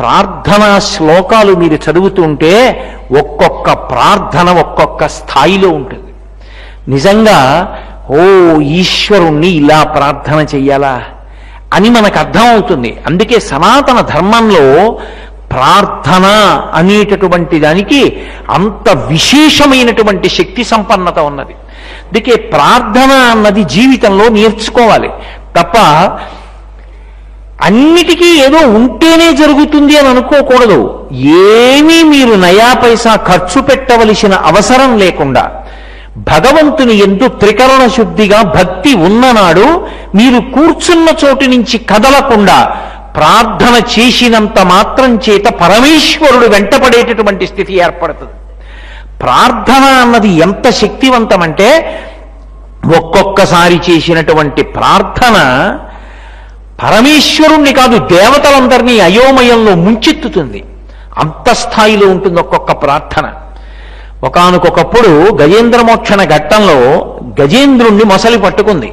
ప్రార్థనా శ్లోకాలు మీరు చదువుతుంటే ఒక్కొక్క ప్రార్థన ఒక్కొక్క స్థాయిలో ఉంటుంది. నిజంగా ఓ ఈశ్వరుణ్ణి ఇలా ప్రార్థన చెయ్యాలా? అని మనకు అర్థమవుతుంది. అందుకే సనాతన ధర్మంలో ప్రార్థన అనేటటువంటి దానికి అంత విశేషమైనటువంటి శక్తి సంపన్నత ఉన్నది. అందుకే ప్రార్థన అన్నది జీవితంలో నేర్చుకోవాలి. తప్ప అన్నిటికీ ఏదో ఉంటేనే జరుగుతుంది అని అనుకోకూడదు. ఏమీ మీరు నయా పైసా ఖర్చు పెట్టవలసిన అవసరం లేకుండా భగవంతుని ఎందు త్రికరణ శుద్ధిగా భక్తి ఉన్ననాడు మీరు కూర్చున్న చోటు నుంచి కదలకుండా ప్రార్థన చేసినంత మాత్రం చేత పరమేశ్వరుడు వెంటపడేటటువంటి స్థితి ఏర్పడుతుంది. ప్రార్థన అన్నది ఎంత శక్తివంతమంటే ఒక్కొక్కసారి చేసినటువంటి ప్రార్థన పరమేశ్వరుణ్ణి కాదు దేవతలందరినీ అయోమయంలో ముంచెత్తుతుంది. అంత స్థాయిలో ఉంటుంది ఒక్కొక్క ప్రార్థన. ఒకనకొకప్పుడు గజేంద్రమోక్షణ ఘట్టంలో గజేంద్రుణ్ణి మొసలి పట్టుకుంది.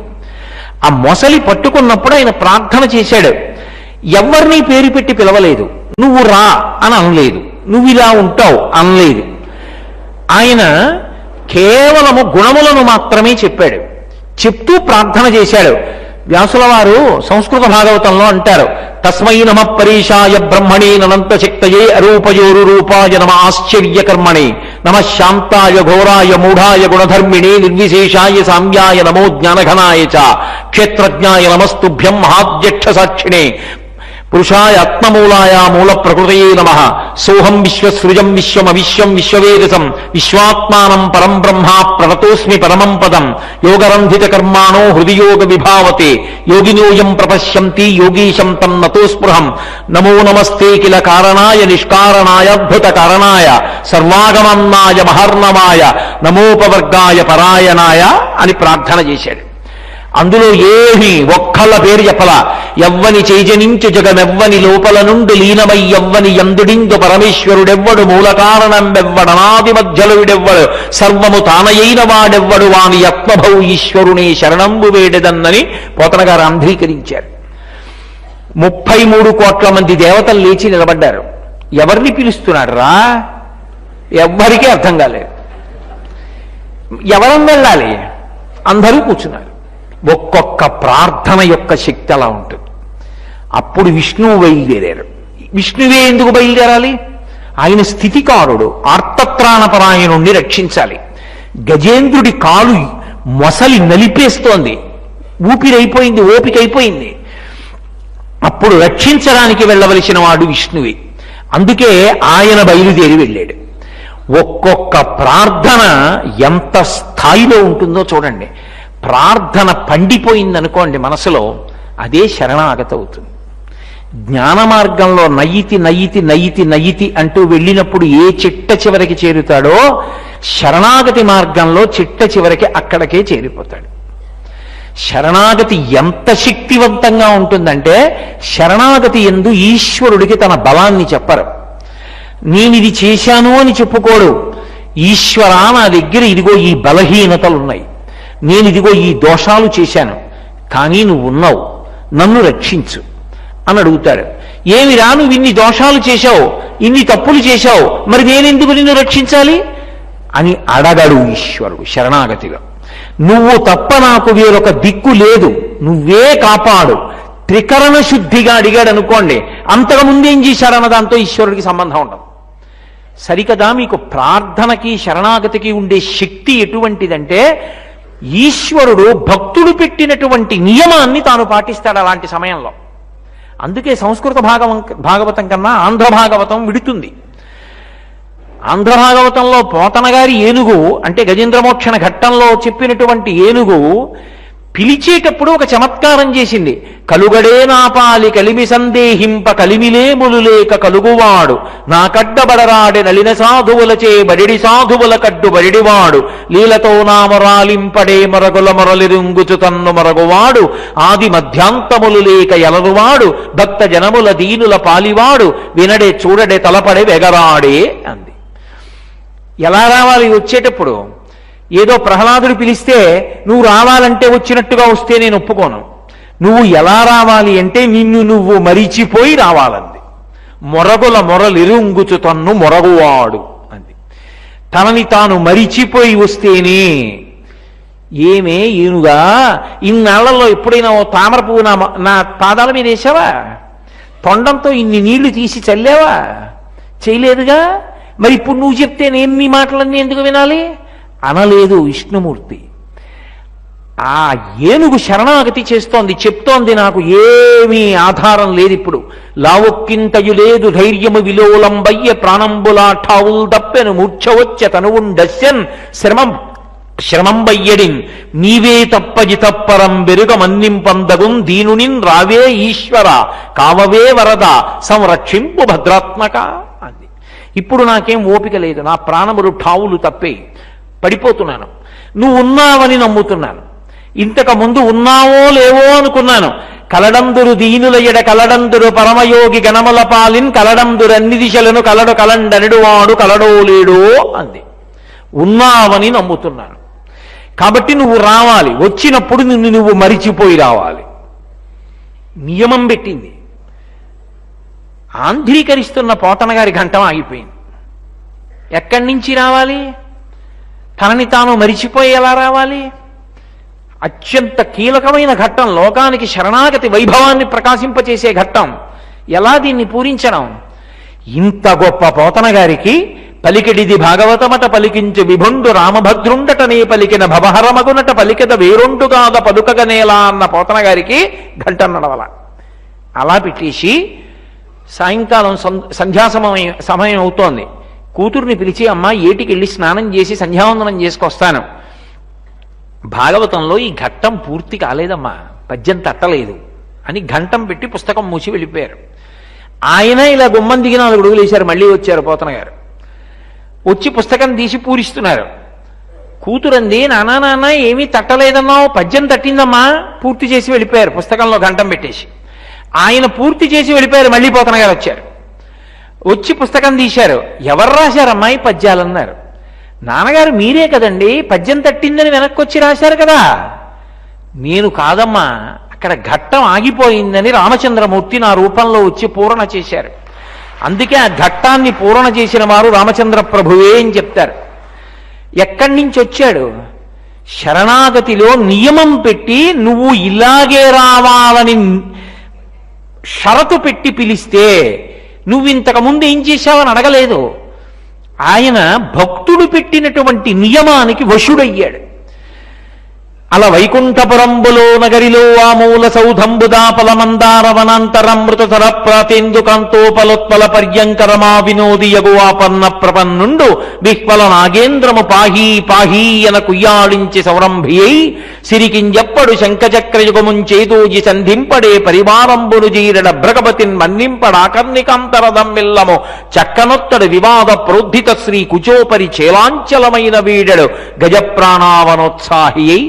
ఆ మొసలి పట్టుకున్నప్పుడు ఆయన ప్రార్థన చేశాడు. ఎవరిని పేరు పెట్టి పిలవలేదు. నువ్వు రా అని అనలేదు. నువ్వు ఇలా ఉంటావు అనలేదు. ఆయన కేవలము గుణములను మాత్రమే చెప్పాడు. చెప్తూ ప్రార్థన చేశాడు. వ్యాసుల వారు సంస్కృత భాగవతంలో అంటారు తస్మై నమ పరీషాయ బ్రహ్మణి ననంత శక్తయే అరూపయోరు రూపాయ నమ ఆశ్చర్యకర్మణి నమ శాంతాయ ఘోరాయ మూఢాయ గుణధర్మిణి నిర్విశేషాయ సామ్యాయ నమో జ్ఞానఘనాయ చ క్షేత్రజ్ఞాయ నమస్తుభ్యం మహాధ్యక్ష సాక్షిణే పురుషాయాత్మమూలాయ మూల ప్రకృతయే నమ. సోహం విశ్వసృజం విశ్వమవిశ్వం విశ్వవేదసం. విశ్వాత్మానం పరం బ్రహ్మ ప్రణతోస్మి పరమం పదం. యోగరంధిత కర్మాణో హృదియోగ విభావతే. యోగినోయం ప్రపశ్యంతి యోగీశం తం నతోస్పృహం. నమో నమస్తే కిల కారణాయ నిష్కారణాయ అద్భుత కారణాయ. సర్వాగమన్నాయ మహర్ణమాయ. నమోపవర్గాయ పరాయణాయ అని ప్రార్థన చేశాడు. అందులో ఏమి ఒక్కళ్ళ పేరు చెప్పల. ఎవ్వని చేజనించు జగమెవ్వని లోపల నుండి లీనమై ఎవ్వని ఎందుడిందు పరమేశ్వరుడెవ్వడు మూల కారణంబెవ్వడనాది మధ్యలుడెవ్వడు సర్వము తానయైన వాడెవ్వడు వాని యత్మభౌ ఈశ్వరుని శరణంబు వేడెదన్నని పోతనగారు అంధీకరించారు. ముప్పై మూడు కోట్ల మంది దేవతలు లేచి నిలబడ్డారు. ఎవరిని పిలుస్తున్నాడు రా ఎవ్వరికీ అర్థం కాలేదు. ఎవరం వెళ్ళాలి? అందరూ కూర్చున్నారు. ఒక్కొక్క ప్రార్థన యొక్క శక్తి అలా ఉంటుంది. అప్పుడు విష్ణువు బయలుదేరారు విష్ణువే ఎందుకు బయలుదేరాలి? ఆయన స్థితికారుడు ఆర్తత్రాణపరాయణుణ్ణి రక్షించాలి. గజేంద్రుడి కాలు మొసలి నలిపేస్తోంది. ఊపిరైపోయింది ఓపిక అయిపోయింది అప్పుడు రక్షించడానికి వెళ్ళవలసిన వాడు విష్ణువే. అందుకే ఆయన బయలుదేరి వెళ్ళాడు. ఒక్కొక్క ప్రార్థన ఎంత స్థాయిలో ఉంటుందో చూడండి. ప్రార్థన పండిపోయిందనుకోండి మనసులో అదే శరణాగత అవుతుంది జ్ఞాన మార్గంలో నయితి నయితి నయితి నయితి అంటూ వెళ్ళినప్పుడు ఏ చిట్ట చివరికి చేరుతాడో శరణాగతి మార్గంలో చిట్ట చివరికి అక్కడికే చేరిపోతాడు. శరణాగతి ఎంత శక్తివంతంగా ఉంటుందంటే శరణాగతి ఎందు ఈశ్వరుడికి తన బలాన్ని చెప్పరు. నేను ఇది చేశాను అని చెప్పుకోడు. ఈశ్వరా నా దగ్గర ఇదిగో ఈ బలహీనతలు ఉన్నాయి నేను ఇదిగో ఈ దోషాలు చేశాను. కానీ నువ్వు ఉన్నావు. నన్ను రక్షించు అని అడుగుతాడు. ఏమి రా నువ్వు ఇన్ని దోషాలు చేశావు? ఇన్ని తప్పులు చేశావు? మరి నేనెందుకు నిన్ను రక్షించాలి? అని అడగడు ఈశ్వరుడు శరణాగతిగా. నువ్వు తప్ప నాకు వేరొక దిక్కు లేదు. నువ్వే కాపాడు. త్రికరణ శుద్ధిగా అడిగాడు అనుకోండి. అంతకు ముందేం చేశాడన్న దాంతో ఈశ్వరుడికి సంబంధం ఉండదు. సరికదా మీకు ప్రార్థనకి శరణాగతికి ఉండే శక్తి ఎటువంటిదంటే ఈశ్వరుడు భక్తుడు పెట్టినటువంటి నియమాన్ని తాను పాటిస్తాడు అలాంటి సమయంలో. అందుకే సంస్కృత భాగవం భాగవతం కన్నా ఆంధ్ర భాగవతం విడుతుంది. ఆంధ్ర భాగవతంలో పోతన గారి ఏనుగు అంటే గజేంద్రమోక్షణ ఘట్టంలో చెప్పినటువంటి ఏనుగు పిలిచేటప్పుడు ఒక చమత్కారం చేసింది. కలుగడే నాపాలి కలిమి సందేహింప కలిమిలేములు లేక కలుగువాడు. నా కడ్డబడరాడి నలిన సాధువులచే బడిడి సాధువుల కడ్డు బడిడివాడు. లీలతో నా నామరాలింపడే మరగుల మొరలిరుంగుచు తన్ను మరగువాడు. ఆది మధ్యాంతములు లేక ఎలరువాడు. భక్త జనముల దీనుల పాలివాడు. వినడే చూడడే తలపడే వెగరాడే అంది. ఎలా రావాలి? వచ్చేటప్పుడు ఏదో ప్రహ్లాదుడు పిలిస్తే నువ్వు రావాలంటే వచ్చినట్టుగా వస్తే నేను ఒప్పుకోను. నువ్వు ఎలా రావాలి అంటే నిన్ను నువ్వు మరిచిపోయి రావాలంది. మొరగుల మొరలిరుంగుచు తన్ను మొరగువాడు అంది. తనని తాను మరిచిపోయి వస్తేనే ఏమే ఈనుగా ఇన్నాళ్ళలో ఎప్పుడైనా ఓ తామర పువ్వు నా నా పాదాల మీద వేసావా? తొండంతో ఇన్ని నీళ్ళు తీసి చల్లావా? చేయలేదుగా? మరి ఇప్పుడు నువ్వు చెప్తే నేను మీ మాటలన్నీ ఎందుకు వినాలి? అనలేదు విష్ణుమూర్తి. ఆ ఏనుగు శరణాగతి చేస్తోంది చెప్తోంది నాకు ఏమీ ఆధారం లేదు ఇప్పుడు లావొక్కింతయు లేదు ధైర్యము విలోలంబయ్య ప్రాణంబులా తప్పెను మూర్ఛవచ్చ తనువుండస్యన్ శ్రమం శ్రమంబయ్యడిన్. నీవే తప్పజి తప్పరం బెరుగ మన్నింపందగుం దీనునిన్ రావే ఈశ్వర కావవే వరద సంరక్షింపు భద్రాత్మక అంది. ఇప్పుడు నాకేం ఓపిక లేదు నా ప్రాణములు ఠావులు తప్పే పడిపోతున్నాను. నువ్వు ఉన్నావని నమ్ముతున్నాను. ఇంతకు ముందు ఉన్నావో లేవో అనుకున్నాను. కలడందురు దీనుల ఎడ కలడందురు పరమయోగి గణముల పాలిన్ కలడందురు అన్ని దిశలను కలడు కలండనుడు వాడు కలడో లేడో అంది. ఉన్నావని నమ్ముతున్నాను. కాబట్టి నువ్వు రావాలి. వచ్చినప్పుడు నిన్ను నువ్వు మరిచిపోయి రావాలి. నియమం పెట్టింది. ఆంధ్రీకరిస్తున్న పోతన గారి ఘంటం ఆగిపోయింది. ఎక్కడి నుంచి రావాలి? తనని తాను మరిచిపోయి ఎలా రావాలి? అత్యంత కీలకమైన ఘట్టం లోకానికి శరణాగతి వైభవాన్ని ప్రకాశింపచేసే ఘట్టం. ఎలా దీన్ని పూరించడం? ఇంత గొప్ప పోతన గారికి పలికిడిది భాగవతమట పలికించు విభుండు రామభద్రుండటనే పలికిన భవహరమగునట పలికెద వేరొండుగాద పలుకగనేలా అన్న పోతన గారికి ఘంటం నడవల. అలా పెట్టేసి సాయంకాలం సంధ్యా సమయం సమయం అవుతోంది. కూతుర్ని పిలిచి అమ్మ ఏటికి వెళ్ళి స్నానం చేసి సంధ్యావందనం చేసుకొస్తాను. భాగవతంలో ఈ ఘట్టం పూర్తి కాలేదమ్మా. పద్యం తట్టలేదు. అని ఘంటం పెట్టి పుస్తకం మూసి వెళ్ళిపోయారు. ఆయన ఇలా గుమ్మం దిగి నాలుగు అడుగులు వేశారు. మళ్ళీ వచ్చారు పోతన గారు. వచ్చి పుస్తకం తీసి పూరిస్తున్నారు. కూతురంది నానా నాన్న ఏమీ తట్టలేదన్నావు. పద్యం తట్టిందమ్మా. పూర్తి చేసి వెళ్ళిపోయారు. పుస్తకంలో ఘంటం పెట్టేసి. ఆయన పూర్తి చేసి వెళ్ళిపోయారు. మళ్ళీ పోతన గారు వచ్చారు. వచ్చి పుస్తకం తీశారు. ఎవరు రాశారు అమ్మాయి పద్యాలన్నారు నాన్నగారు మీరే కదండి పద్యం తట్టిందని వెనక్కి వచ్చి రాశారు కదా. నేను కాదమ్మా అక్కడ ఘట్టం ఆగిపోయిందని రామచంద్రమూర్తి నా రూపంలో వచ్చి పూరణ చేశారు. అందుకే ఆ ఘట్టాన్ని పూరణ చేసిన వారు రామచంద్ర ప్రభువే అని చెప్తారు. ఎక్కడి నుంచి వచ్చాడు? శరణాగతిలో నియమం పెట్టి నువ్వు ఇలాగే రావాలని షరతు పెట్టి పిలిస్తే నువ్వు ఇంతకు ముందు ఏం చేశావని అడగలేదు. ఆయన భక్తుడు పెట్టినటువంటి నియమానికి వశుడయ్యాడు. అలా వైకుంఠపురంబులో నగరిలో ఆ మూల సౌధంబుదాపల మందార వనాంతరమృతధర ప్రాతేందుకాంతోపలోత్పల పర్యంకరమా వినోది యగువాపన్న ప్రపన్నుండు విహ్వల నాగేంద్రము పాహీ పాహీ అన కుయ్యాళించి సౌరంభియై సిరికింజప్పడు శంఖచక్రయుగముంచేదూజి సంధింపడే పరివారంబును జీరడ భ్రగపతిన్ మన్నింపడాకర్ణికాంతరదమ్మిల్లము చక్కనొత్తడు వివాద ప్రోద్ధిత శ్రీ కుచోపరి చేలాంచలమైన వీడడు గజప్రాణావనోత్సాహియై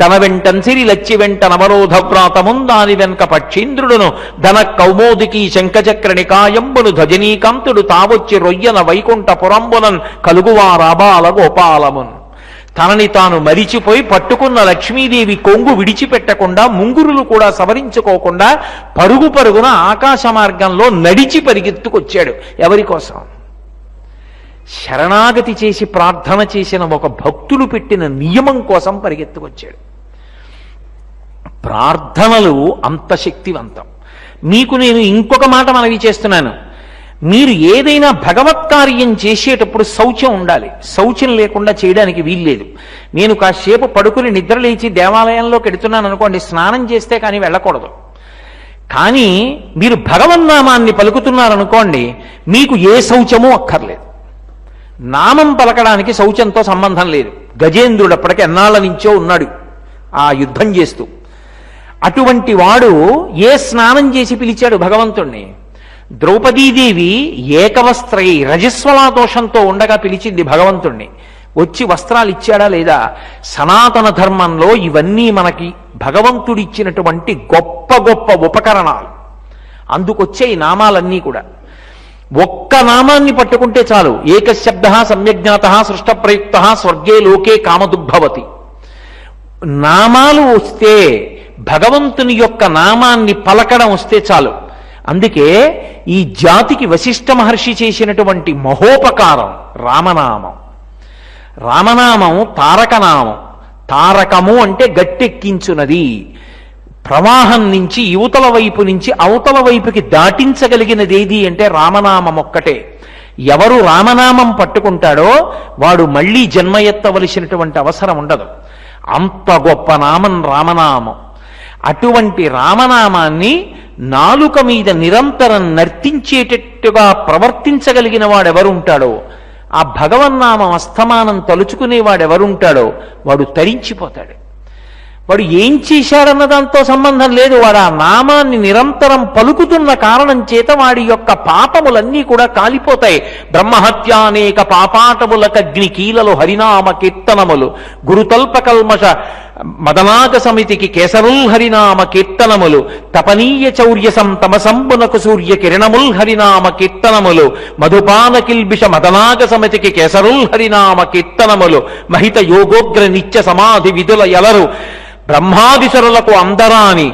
తన వెంటన్సిరి లచ్చి వెంట నవరోధవ్రాతమున్ దాని వెనక పక్షీంద్రుడును ధన కౌమోదికి శంఖచక్ర నికాయంబును ధజనీకాంతుడు తావొచ్చి రొయ్యన వైకుంఠ పురంబునన్ కలుగువారాబాల గోపాలమున్. తనని తాను మరిచిపోయి పట్టుకున్న లక్ష్మీదేవి కొంగు విడిచిపెట్టకుండా ముంగురులు కూడా సవరించుకోకుండా పరుగు పరుగున ఆకాశ మార్గంలో నడిచి పరిగెత్తుకొచ్చాడు. ఎవరి కోసం శరణాగతి చేసి ప్రార్థన చేసిన ఒక భక్తులు పెట్టిన నియమం కోసం పరిగెత్తుకొచ్చాడు. ప్రార్థనలు అంత శక్తివంతం. మీకు నేను ఇంకొక మాట మనవి చేస్తున్నాను. మీరు ఏదైనా భగవత్ కార్యం చేసేటప్పుడు శౌచం ఉండాలి. శౌచం లేకుండా చేయడానికి వీల్లేదు. నేను కాసేపు పడుకుని నిద్రలేచి దేవాలయంలోకి వెడుతున్నాను అనుకోండి స్నానం చేస్తే కానీ వెళ్ళకూడదు. కానీ మీరు భగవన్నామాన్ని పలుకుతున్నారనుకోండి మీకు ఏ శౌచమూ అక్కర్లేదు. నామం పలకడానికి శౌచంతో సంబంధం లేదు. గజేంద్రుడు అప్పటికి ఎన్నాళ్ళ నుంచో ఉన్నాడు ఆ యుద్ధం చేస్తూ. అటువంటి వాడు ఏ స్నానం చేసి పిలిచాడు భగవంతుణ్ణి? ద్రౌపదీదేవి ఏకవస్త్రై రజస్వలా దోషంతో ఉండగా పిలిచింది భగవంతుణ్ణి. వచ్చి వస్త్రాలు ఇచ్చాడా లేదా? సనాతన ధర్మంలో ఇవన్నీ మనకి భగవంతుడిచ్చినటువంటి గొప్ప గొప్ప ఉపకరణాలు. అందుకొచ్చే ఈ నామాలన్నీ కూడా. ఒక్క నామాన్ని పట్టుకుంటే చాలు. ఏకశబ్ద సమ్యజ్ఞాత సృష్ట ప్రయుక్త స్వర్గే లోకే కామదుగ్భవతి. నామాలు వస్తే భగవంతుని యొక్క నామాన్ని పలకడం వస్తే చాలు. అందుకే ఈ జాతికి వశిష్ఠ మహర్షి చేసినటువంటి మహోపకారం రామనామం. రామనామం తారకనామం. తారకము అంటే గట్టెక్కించునది. ప్రవాహం నుంచి యువతల వైపు నుంచి అవతల వైపుకి దాటించగలిగినదేది అంటే రామనామం ఒక్కటే. ఎవరు రామనామం పట్టుకుంటాడో వాడు మళ్ళీ జన్మ ఎత్తవలసినటువంటి అవసరం ఉండదు. అంత గొప్ప నామం రామనామం. అటువంటి రామనామాన్ని నాలుక మీద నిరంతరం నర్తించేటట్టుగా ప్రవర్తించగలిగిన వాడెవరుంటాడో ఆ భగవన్నామం అస్తమానం తలుచుకునేవాడెవరుంటాడో వాడు తరించిపోతాడు. వాడు ఏం చేశాడన్న దాంతో సంబంధం లేదు. వాడు ఆ నామాన్ని నిరంతరం పలుకుతున్న కారణం చేత వాడి యొక్క పాపములన్నీ కూడా కాలిపోతాయి. బ్రహ్మహత్య అనేక పాపాటములకగ్ని కీలలు హరినామ కీర్తనములు గురుతల్ప మదనాక సమితికి కేసరుల్ హరినామ కీర్తనములు తపనీయ చౌర్యసం తమసంబునకు సూర్య కిరణముల్ హరినామ కీర్తనములు మధుపాన కిల్బిష మదనాక సమితికి కేసరుల్ హరినామ కీర్తనములు మహిత యోగోగ్ర నిత్య సమాధి విధుల ఎలరు బ్రహ్మాదిశరులకు అందరాని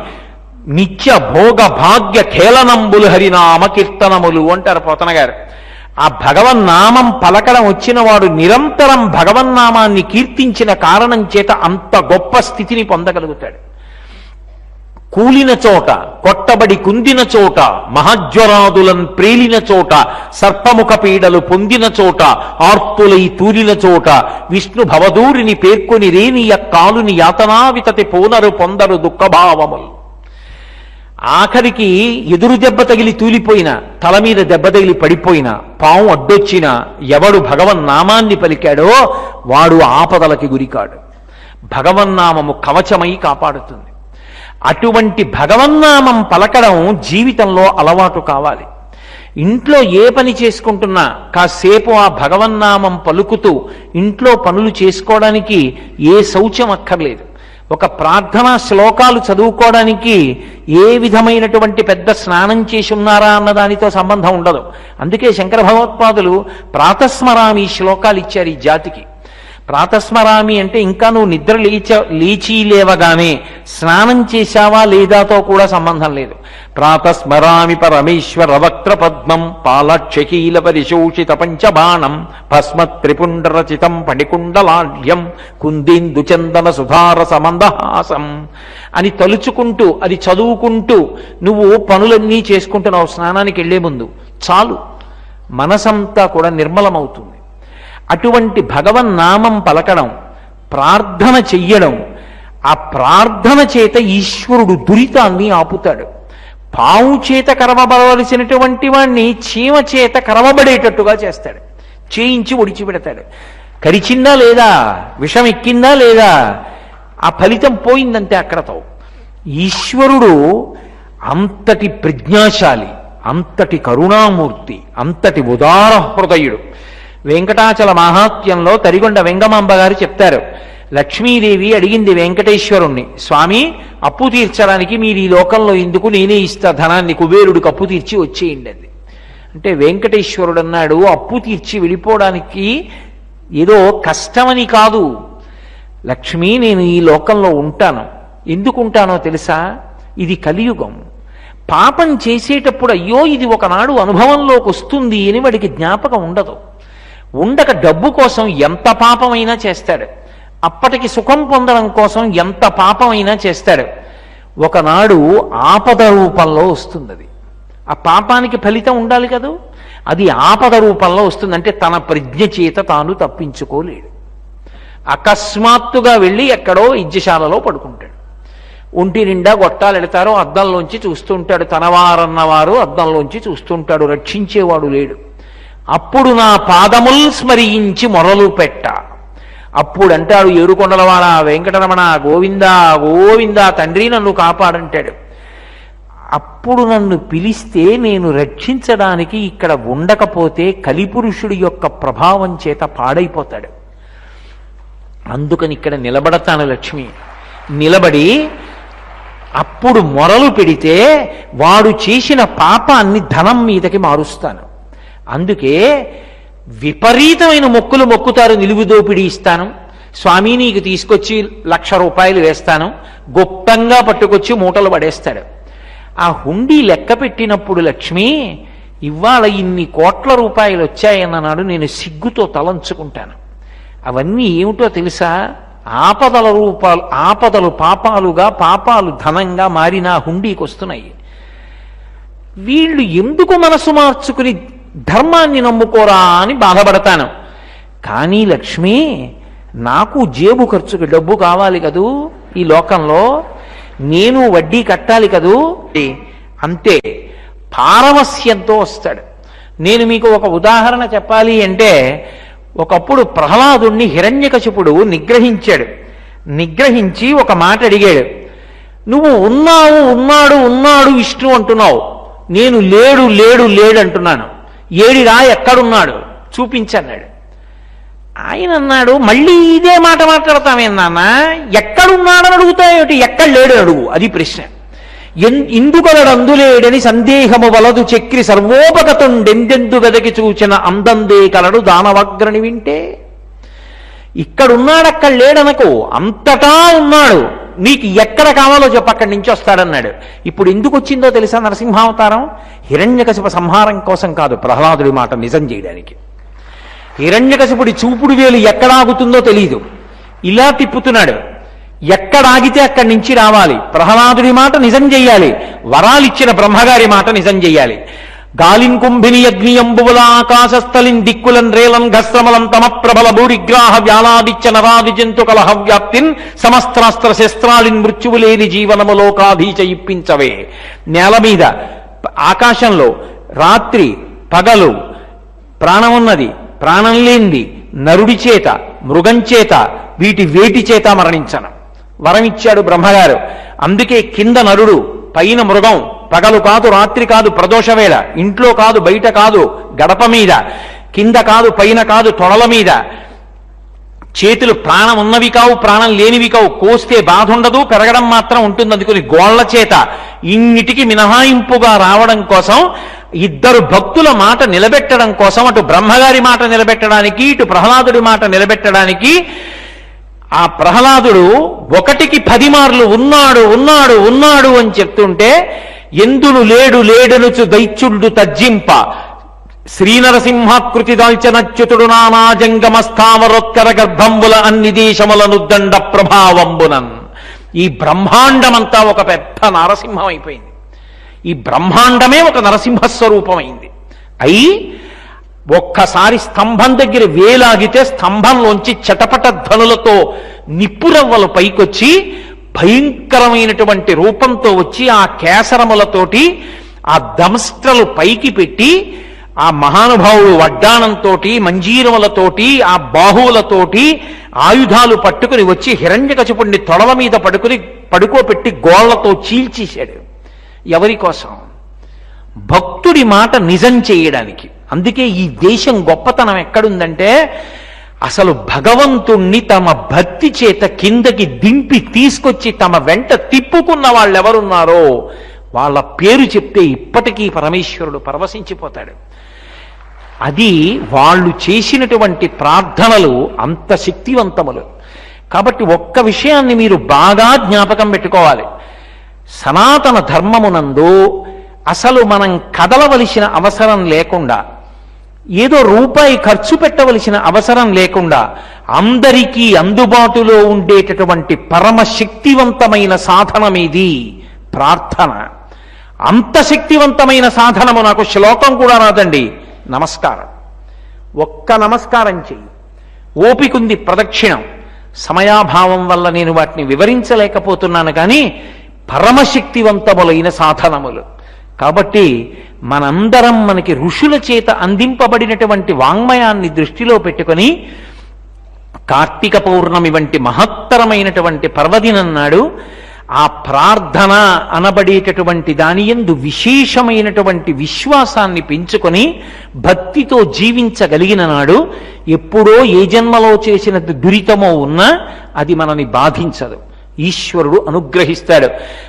నిత్య భోగ భాగ్య ఖేళనంబులు హరినామ కీర్తనములు అంటారు పోతన గారు ఆ భగవన్నామం పలకడం వచ్చిన వాడు నిరంతరం భగవన్నామాన్ని కీర్తించిన కారణం చేత అంత గొప్ప స్థితిని పొందగలుగుతాడు. కూలిన చోట కొట్టబడి కుందిన చోట మహాజ్వరాదులను ప్రేలిన చోట సర్పముఖ పీడలు పొందిన చోట ఆర్తులై తూలిన చోట విష్ణు భవదూరిని పేర్కొని రేనియ కాలుని యాతనావితతి పోనరు పొందరు దుఃఖభావములు. ఆఖరికి ఎదురు దెబ్బ తగిలి తూలిపోయిన తల మీద దెబ్బ తగిలి పడిపోయిన పాము అడ్డొచ్చిన ఎవడు భగవన్నామాన్ని పలికాడో వాడు ఆపదలకి గురికాడు. భగవన్నామము కవచమై కాపాడుతుంది. అటువంటి భగవన్నామం పలకడం జీవితంలో అలవాటు కావాలి. ఇంట్లో ఏ పని చేసుకుంటున్నా కాసేపు ఆ భగవన్నామం పలుకుతూ ఇంట్లో పనులు చేసుకోవడానికి ఏ శౌచం అక్కర్లేదు. ఒక ప్రార్థన శ్లోకాలు చదువుకోవడానికి ఏ విధమైనటువంటి పెద్ద స్నానం చేసి ఉన్నారా అన్న దానితో సంబంధం ఉండదు. అందుకే శంకర భగవత్పాదులు ప్రాతస్మరామి శ్లోకాలు ఇచ్చారు ఈ జాతికి. ప్రాతస్మరామి అంటే ఇంకా నువ్వు నిద్ర లేచ లేచి లేవగానే స్నానం చేశావా లేదాతో కూడా సంబంధం లేదు. ప్రాతస్మరామి పరమేశ్వర వక్త్ర పద్మం పాలక్షకీల పరిశోషిత పంచబాణం భస్మ త్రిపుండరచితం పణికుండలాఢ్యం కుందేందు సుధార సమందహాసం అని తలుచుకుంటూ అది చదువుకుంటూ నువ్వు పనులన్నీ చేసుకుంటున్నావు స్నానానికి వెళ్ళే ముందు చాలు. మనసంతా కూడా నిర్మలమవుతుంది. అటువంటి భగవన్నామం పలకడం ప్రార్థన చెయ్యడం ఆ ప్రార్థన చేత ఈశ్వరుడు దురితాన్ని ఆపుతాడు. పావు చేత కరవబడవలసినటువంటి వాణ్ణి చీమ చేత కరవబడేటట్టుగా చేస్తాడు. చేయించి ఒడిచిపెడతాడు కరిచిందా లేదా? విషం ఎక్కిందా లేదా? ఆ ఫలితం పోయిందంతే అక్కడతో ఈశ్వరుడు అంతటి ప్రజ్ఞాశాలి అంతటి కరుణామూర్తి అంతటి ఉదార హృదయుడు. వెంకటాచల మహాత్యంలో తరిగొండ వెంగమాంబ గారు చెప్తారు లక్ష్మీదేవి అడిగింది వెంకటేశ్వరుణ్ణి స్వామి అప్పు తీర్చడానికి మీరు ఈ లోకంలో ఎందుకు నేనే ఇస్తా ధనాన్ని కుబేరుడికి అప్పు తీర్చి వచ్చేయండి అది. అంటే వెంకటేశ్వరుడు అన్నాడు అప్పు తీర్చి వెళ్ళిపోవడానికి ఏదో కష్టమని కాదు. లక్ష్మి నేను ఈ లోకంలో ఉంటాను. ఎందుకుంటానో తెలుసా? ఇది కలియుగం. పాపం చేసేటప్పుడు అయ్యో ఇది ఒకనాడు అనుభవంలోకి వస్తుంది అని వాడికి జ్ఞాపకం ఉండదు. ఉండక డబ్బు కోసం ఎంత పాపమైనా చేస్తాడు. అప్పటికి సుఖం పొందడం కోసం ఎంత పాపమైనా చేస్తాడు. ఒకనాడు ఆపద రూపంలో వస్తుంది అది ఆ పాపానికి ఫలితం ఉండాలి కదూ? అది ఆపద రూపంలో వస్తుందంటే తన ప్రజ్ఞ చేత తాను తప్పించుకోలేడు. అకస్మాత్తుగా వెళ్ళి ఎక్కడో ఇజ్జశాలలో పడుకుంటాడు. ఒంటి నిండా గొట్టాలు వెళతారో అద్దంలోంచి చూస్తుంటాడు తనవారన్నవారు అద్దంలోంచి చూస్తుంటాడు రక్షించేవాడు లేడు. అప్పుడు నా పాదముల్ స్మరించి మొరలు పెట్ట. అప్పుడు అంటాడు ఏడుకొండలవాడ వెంకటరమణ గోవింద గోవింద తండ్రి నన్ను కాపాడంటాడు. అప్పుడు నన్ను పిలిస్తే నేను రక్షించడానికి ఇక్కడ ఉండకపోతే కలిపురుషుడి యొక్క ప్రభావం చేత పాడైపోతాడు. అందుకని ఇక్కడ నిలబడతాను లక్ష్మి. నిలబడి అప్పుడు మొరలు పెడితే వాడు చేసిన పాపాన్ని ధనం మీదకి మారుస్తాను. అందుకే విపరీతమైన మొక్కులు మొక్కుతారు నిలువు దోపిడీ ఇస్తాను. స్వామి నీకు తీసుకొచ్చి లక్ష రూపాయలు వేస్తాను. గొప్పంగా పట్టుకొచ్చి మూటలు పడేస్తాడు. ఆ హుండీ లెక్క పెట్టినప్పుడు లక్ష్మి ఇవాళ ఇన్ని కోట్ల రూపాయలు వచ్చాయన్ననాడు నేను సిగ్గుతో తలంచుకుంటాను. అవన్నీ ఏమిటో తెలుసా? ఆపదల రూపాలు ఆపదలు పాపాలుగా పాపాలు ధనంగా మారిన హుండీకి వస్తున్నాయి వీళ్ళు ఎందుకు మనసు మార్చుకుని ధర్మాన్ని నమ్ముకోరా అని బాధపడతాను. కానీ లక్ష్మి నాకు జేబు ఖర్చుకి డబ్బు కావాలి కదూ ఈ లోకంలో? నేను వడ్డీ కట్టాలి కదూ? అంతే. పారవస్యంతో వస్తాడు. నేను మీకు ఒక ఉదాహరణ చెప్పాలి అంటే ఒకప్పుడు ప్రహ్లాదుణ్ణి హిరణ్యకశిపుడు నిగ్రహించాడు. నిగ్రహించి ఒక మాట అడిగాడు. నువ్వు ఉన్నావు ఉన్నాడు ఉన్నాడు విష్ణు అంటున్నావు. నేను లేడు లేడు లేడు అంటున్నాను. ఏడిరా ఎక్కడున్నాడు? చూపించన్నాడు ఆయన అన్నాడు మళ్ళీ ఇదే మాట మాట్లాడతామేం నాన్న. ఎక్కడున్నాడని అడుగుతాయేమిటి ఎక్కడ లేడు అడుగు. అది ప్రశ్న. ఎన్- ఇందుకొలడు అందులేడని సందేహము వలదు చక్రి సర్వోపగతుండెందెందు వెదకి చూచిన అందందే కలడు దానవగ్రని వింటే. ఇక్కడున్నాడక్కడ లేడనకు అంతటా ఉన్నాడు. నీకు ఎక్కడ కావాలో చెప్పు అక్కడి నుంచి వస్తాడన్నాడు. ఇప్పుడు ఎందుకు వచ్చిందో తెలుసా నరసింహావతారం? హిరణ్యకశిప సంహారం కోసం కాదు ప్రహ్లాదుడి మాట నిజం చేయడానికి. హిరణ్యకశిపుడి చూపుడు వేలు ఎక్కడ ఆగుతుందో తెలియదు ఇలా తిప్పుతున్నాడు. ఎక్కడ ఆగితే అక్కడి నుంచి రావాలి. ప్రహ్లాదుడి మాట నిజం చెయ్యాలి. వరాలిచ్చిన బ్రహ్మగారి మాట నిజం చెయ్యాలి. గాలిం కుంభిని అగ్నియంబువల ఆకాశస్థలిన్ దిక్కులన్ రేలన్ ఘస్రమలం తమ ప్రబల భూరిగ్రాహ వ్యాలాదిత్య నరాది జంతు కలహ వ్యాప్తిన్ సమస్త్రాస్త్ర శస్త్రాలిన్ మృత్యువు లేని జీవనములోకాధీచ ఇప్పించవే. నేల మీద ఆకాశంలో రాత్రి పగలు ప్రాణమున్నది ప్రాణం లేనిది నరుడి చేత మృగం చేత వీటి వేటి చేత మరణించను. వరమిచ్చాడు బ్రహ్మగారు. అందుకే కింద నరుడు పైన మృగం పగలు కాదు రాత్రి కాదు ప్రదోషవేళ ఇంట్లో కాదు బయట కాదు గడప మీద. కింద కాదు పైన కాదు తొడల మీద. చేతులు ప్రాణం ఉన్నవి కావు ప్రాణం లేనివి కావు. కోస్తే బాధ ఉండదు పెరగడం మాత్రం ఉంటుంది అందుకుని గోళ్ళ చేత ఇన్నిటికి మినహాయింపుగా రావడం కోసం ఇద్దరు భక్తుల మాట నిలబెట్టడం కోసం అటు బ్రహ్మగారి మాట నిలబెట్టడానికి ఇటు ప్రహ్లాదుడి మాట నిలబెట్టడానికి ఆ ప్రహ్లాదుడు ఒకటికి పది మార్లు ఉన్నాడు ఉన్నాడు ఉన్నాడు అని చెప్తుంటే ఎందును లేడు లేడనుచు దైత్యుడు తజ్జింప. శ్రీనరసింహాకృతి దాల్చనచ్యుతుడు నానా జంగమ స్థావరోత్కర గర్భంబుల అన్ని దేశములను దండ ప్రభావంబునన్. ఈ బ్రహ్మాండమంతా ఒక పెద్ద నరసింహం అయిపోయింది ఈ బ్రహ్మాండమే ఒక నరసింహ స్వరూపమైంది అయి ఒక్కసారి స్తంభం దగ్గర వేలాగితే స్తంభంలోంచి చటపట ధనులతో నిప్పురవ్వలు పైకొచ్చి భయంకరమైనటువంటి రూపంతో వచ్చి ఆ కేసరములతోటి ఆ దంస్ట్రలు పైకి పెట్టి ఆ మహానుభావుడు వడ్డాణంతో మంజీరములతోటి ఆ బాహువులతోటి ఆయుధాలు పట్టుకుని వచ్చి హిరణ్యకశిపుణ్ణి తొడల మీద పడుకుని పడుకోపెట్టి గోళ్ళతో చీల్చేశాడు. ఎవరి కోసం? భక్తుడి మాట నిజం చేయడానికి. అందుకే ఈ దేశం గొప్పతనం ఎక్కడుందంటే అసలు భగవంతుణ్ణి తమ భక్తి చేత కిందకి దింపి తీసుకొచ్చి తమ వెంట తిప్పుకున్న వాళ్ళు ఎవరున్నారో వాళ్ళ పేరు చెప్తే ఇప్పటికీ పరమేశ్వరుడు పరవశించిపోతాడు. అది వాళ్ళు చేసినటువంటి ప్రార్థనలు అంత శక్తివంతములు. కాబట్టి ఒక్క విషయాన్ని మీరు బాగా జ్ఞాపకం పెట్టుకోవాలి. సనాతన ధర్మమునందు అసలు మనం కదలవలసిన అవసరం లేకుండా ఏదో రూపాయి ఖర్చు పెట్టవలసిన అవసరం లేకుండా అందరికీ అందుబాటులో ఉండేటటువంటి పరమ శక్తివంతమైన సాధనమేది ప్రార్థన. అంత శక్తివంతమైన సాధనము నాకు శ్లోకం కూడా రాదండి. నమస్కారం. ఒక్క నమస్కారం చెయ్యి. ఓపికుంది ప్రదక్షిణం. సమయాభావం వల్ల నేను వాటిని వివరించలేకపోతున్నాను కానీ పరమశక్తివంతములైన సాధనములు. కాబట్టి మనందరం మనకి ఋషుల చేత అందింపబడినటువంటి వాంగ్మయాన్ని దృష్టిలో పెట్టుకొని కార్తీక పౌర్ణమి వంటి మహత్తరమైనటువంటి పర్వదినం నాడు ఆ ప్రార్థన అనబడేటటువంటి దాని ఎందు విశేషమైనటువంటి విశ్వాసాన్ని పెంచుకొని భక్తితో జీవించగలిగిన నాడు ఎప్పుడో ఏ జన్మలో చేసిన దురితమో ఉన్నా అది మనని బాధించదు. ఈశ్వరుడు అనుగ్రహిస్తాడు.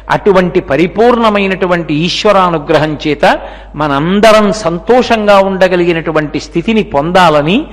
అటువంటి పరిపూర్ణమైనటువంటి ఈశ్వరానుగ్రహం చేత మనందరం సంతోషంగా ఉండగలిగినటువంటి స్థితిని పొందాలని